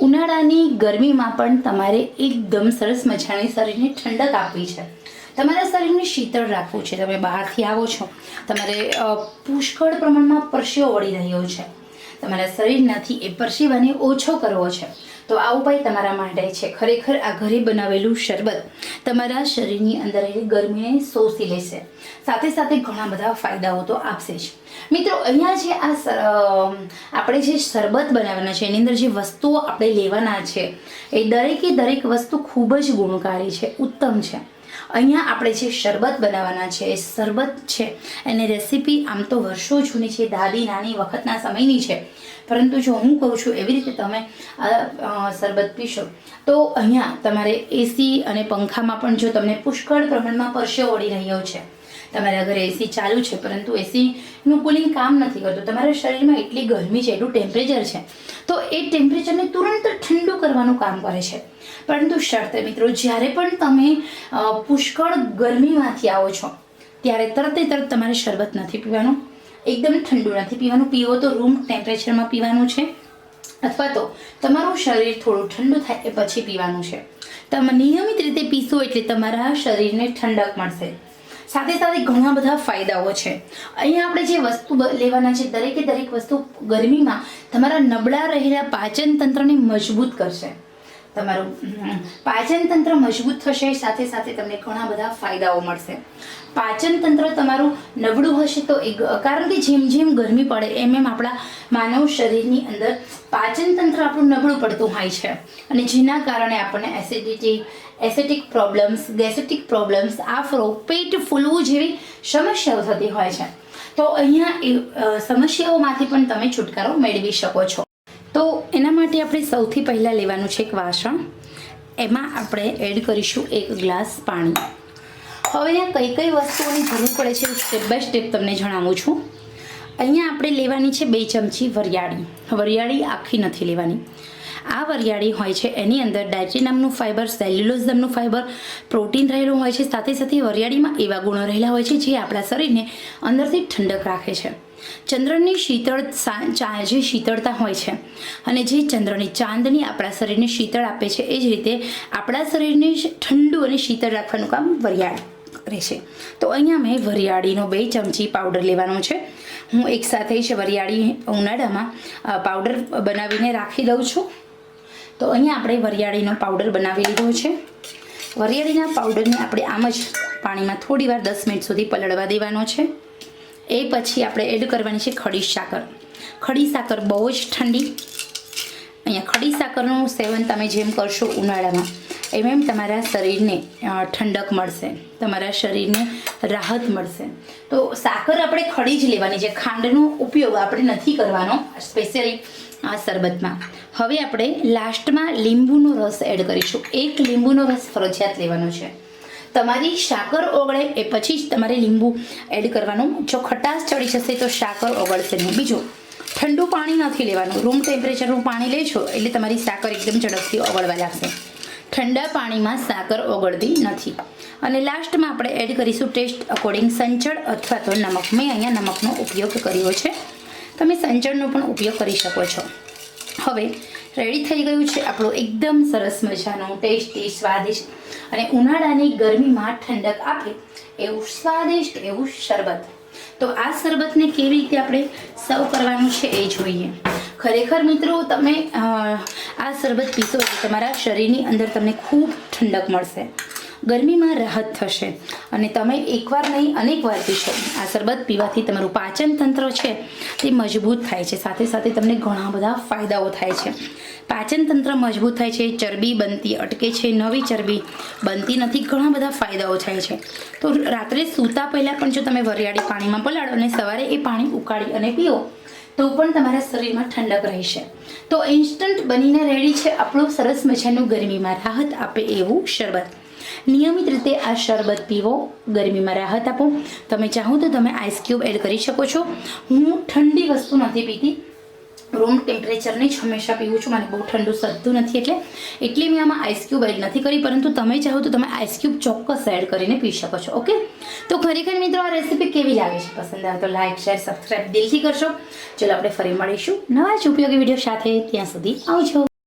ઉનાળાની ગરમીમાં પણ તમારે એકદમ સરસ મજાની શરીરને ઠંડક આપવી છે. તમારા શરીરને શીતળ રાખવું છે. તમે બહારથી આવો છો. તમારે પુષ્કળ પ્રમાણમાં પરસેવો વળી રહ્યો છે. તમારા શરીરમાંથી એ પરસેવાને ઓછો કરવો છે. તો આ ઉપાય તમારા માટે છે. ખરેખર આ ઘરે બનાવેલું શરબત તમારા શરીરની અંદર રહેલી ગરમીને શોષી લેશે. સાથે સાથે ઘણા બધા ફાયદાઓ તો આપશે જ. મિત્રો, અહીંયા જે આ આપણે જે શરબત બનાવવાના છે, એની અંદર જે વસ્તુઓ આપણે લેવાના છે, એ દરેકે દરેક વસ્તુ ખૂબ જ ગુણકારી છે, ઉત્તમ છે. અહીંયા આપણે જે શરબત બનાવવાના છે, એ શરબત છે. એની રેસીપી આમ તો વર્ષો જૂની છે, દાદી, નાની વખતના સમયની છે. પરંતુ જો હું કહું છું, એવી રીતે તમે શરબત પીશો, તો અહીંયા તમારે એસી અને પંખામાં પણ જો તમને પુષ્કળ પ્રમાણમાં પરસેવો ઓળી રહ્યો છે. તમારા ઘરે એસી ચાલુ છે, પરંતુ એસીનું કુલિંગ કામ નથી કરતું. તમારા શરીરમાં એટલી ગરમી છે, એટલું ટેમ્પરેચર છે, તો એ ટેમ્પરેચરને તુરંત ઠંડુ કરવાનું કામ કરે છે. પરંતુ શરતે મિત્રો, જ્યારે પણ તમે પુષ્કળ ગરમીમાંથી આવો છો, ત્યારે તરતે તરત તમારે શરબત નથી પીવાનું. એકદમ ઠંડુ નથી પીવાનું. પીવો તો રૂમ ટેમ્પરેચરમાં પીવાનું છે, અથવા તો તમારું શરીર થોડું ઠંડુ થાય એ પછી પીવાનું છે. તમે નિયમિત રીતે પીશો એટલે તમારા શરીરને ઠંડક મળશે. સાથે સાથે ઘણા બધા ફાયદાઓ છે. અહીંયા આપણે જે વસ્તુ લેવાના છે, દરેકે દરેક વસ્તુ ગરમીમાં તમારા નબળા રહેલા પાચન તંત્રને મજબૂત કરશે. તમારું. પાચન તંત્ર મજબૂત થશે, સાથે સાથે તમને ઘણા બધા ફાયદાઓ મળશે. પાચન તંત્ર તમારું નબળું હશે તો એક કારણ કે જેમ જેમ ગરમી પડે, એમ એમ આપણા માનવ શરીરની અંદર પાચન તંત્ર આપણું નબળું પડતું હોય છે. અને જેના કારણે આપણને acidity acetic problems gastric problems આફરો, પેટ ફૂલવું જેવી સમસ્યાઓ થતી હોય છે. તો અહીંયા એ સમસ્યાઓમાંથી પણ તમે છુટકારો મેળવી શકો છો. તો એના માટે આપણે સૌથી પહેલાં લેવાનું છે એક વાસણ. એમાં આપણે એડ કરીશું એક ગ્લાસ પાણી. હવે અહીંયા કઈ કઈ વસ્તુઓની જરૂર પડે છે સ્ટેપ બાય સ્ટેપ તમને જણાવું છું. અહીંયા આપણે લેવાની છે બે ચમચી વરિયાળી. વરિયાળી આખી નથી લેવાની. આ વરિયાળી હોય છે, એની અંદર ડાયટ્રી નામનું ફાઇબર સેલ્યુલોઝ નામનું ફાઇબર પ્રોટીન રહેલું હોય છે. સાથે સાથે વરિયાળીમાં એવા ગુણો રહેલા હોય છે, જે આપણા શરીરને અંદરથી ઠંડક રાખે છે. ચંદ્રની શીતળ જે શીતળતા હોય છે અને જે ચંદ્રની ચાંદની આપણા શરીરને શીતળ આપે છે, એ જ રીતે આપણા શરીરને ઠંડુ અને શીતળ રાખવાનું કામ વરિયાળ કરે છે તો અહીંયા મેં વરિયાળીનો બે ચમચી પાવડર લેવાનો છે. હું એકસાથે જ વરિયાળી ઉનાળામાં પાવડર બનાવીને રાખી દઉં છું. તો અહીંયા આપણે વરિયાળીનો પાવડર બનાવી લીધો છે. વરિયાળીના પાવડરને આપણે આમ જ પાણીમાં થોડી વાર દસ મિનિટ સુધી પલળવા દેવાનો છે. એ પછી આપણે એડ કરવાની છે ખડી સાકર. ખડી સાકર બહુ જ ઠંડી. અહીંયા ખડી સાકરનું સેવન તમે જેમ કરશો ઉનાળામાં, એમ એમ તમારા શરીરને ઠંડક મળશે. તમારા શરીરને રાહત મળશે. તો સાકર આપણે ખડી જ લેવાની છે. ખાંડનો ઉપયોગ આપણે નથી કરવાનો, સ્પેશિયલી આ શરબતમાં. હવે આપણે લાસ્ટમાં લીંબુનો રસ એડ કરીશું. એક લીંબુનો રસ ફરજિયાત લેવાનો છે. તમારી સાકર ઓગળે એ પછી જ તમારે લીંબુ એડ કરવાનું. જો ખટાશ ચડી જશે તો સાકર ઓગળશે નહીં. બીજું, ઠંડુ પાણી નથી લેવાનું. રૂમ ટેમ્પરેચરનું પાણી લેશો એટલે તમારી સાકર એકદમ ઝડપથી ઓગળવા લાગશે. ઠંડા પાણીમાં સાકર ઓગળતી નથી. અને લાસ્ટમાં આપણે એડ કરીશું ટેસ્ટ અકોર્ડિંગ સંચળ અથવા તો નમક. મેં અહીંયા નમકનો ઉપયોગ કર્યો છે. તમે સંચળનો પણ ઉપયોગ કરી શકો છો. હવે રેડી થઈ ગયું છે આપણું એકદમ સરસ મજાનું ટેસ્ટી સ્વાદિષ્ટ અને ઉનાળાની ગરમીમાં ઠંડક આપે એવું સ્વાદિષ્ટ, એવું શરબત. તો આ શરબતને કેવી રીતે આપણે સર્વ કરવાનું છે એ જોઈએ. ખરેખર મિત્રો, તમે આ શરબત પીશો તમારા શરીરની અંદર તમને ખૂબ ઠંડક મળશે. ગરમીમાં રાહત થશે. અને તમે એકવાર નહીં, અનેક વાર પીશો. આ શરબત પીવાથી તમારું પાચન તંત્ર છે તે મજબૂત થાય છે. સાથે સાથે તમને ઘણા બધા ફાયદાઓ થાય છે. પાચન તંત્ર મજબૂત થાય છે, ચરબી બનતી અટકે છે, નવી ચરબી બનતી નથી, ઘણા બધા ફાયદાઓ થાય છે. તો રાત્રે સૂતા પહેલાં પણ જો તમે વરિયાળી પાણીમાં પલાળો અને સવારે એ પાણી ઉકાળી અને પીઓ, તો પણ તમારા શરીરમાં ઠંડક રહેશે. તો ઇન્સ્ટન્ટ બનીને રેડી છે આપણું સરસ મજાનું ગરમીમાં રાહત આપે એવું શરબત. નિયમિત રીતે આ શરબત પીવો, ગરમીમાં રાહત આપો. તમે ચાહો તો તમે આઈસ ક્યુબ એડ કરી શકો છો. હું ઠંડી વસ્તુ નથી પીતી. રૂમ ટેમ્પરેચરની જ હંમેશા પીવું છું. મને બહુ ઠંડુ સદતું નથી એટલે એટલે મેં આમાં આઈસ ક્યુબ એડ નથી કરી, પરંતુ તમે ચાહો તો તમે આઈસ ક્યુબ ચોક્કસ એડ કરીને પી શકો છો ઓકે તો ખરેખર મિત્રો, આ રેસીપી કેવી લાગે છે? પસંદ આવે તો લાઇક શેર સબસ્ક્રાઈબ દિલથી કરશો. ચલો આપણે ફરી મળીશું નવા જ ઉપયોગી વીડિયો સાથે. ત્યાં સુધી આવજો.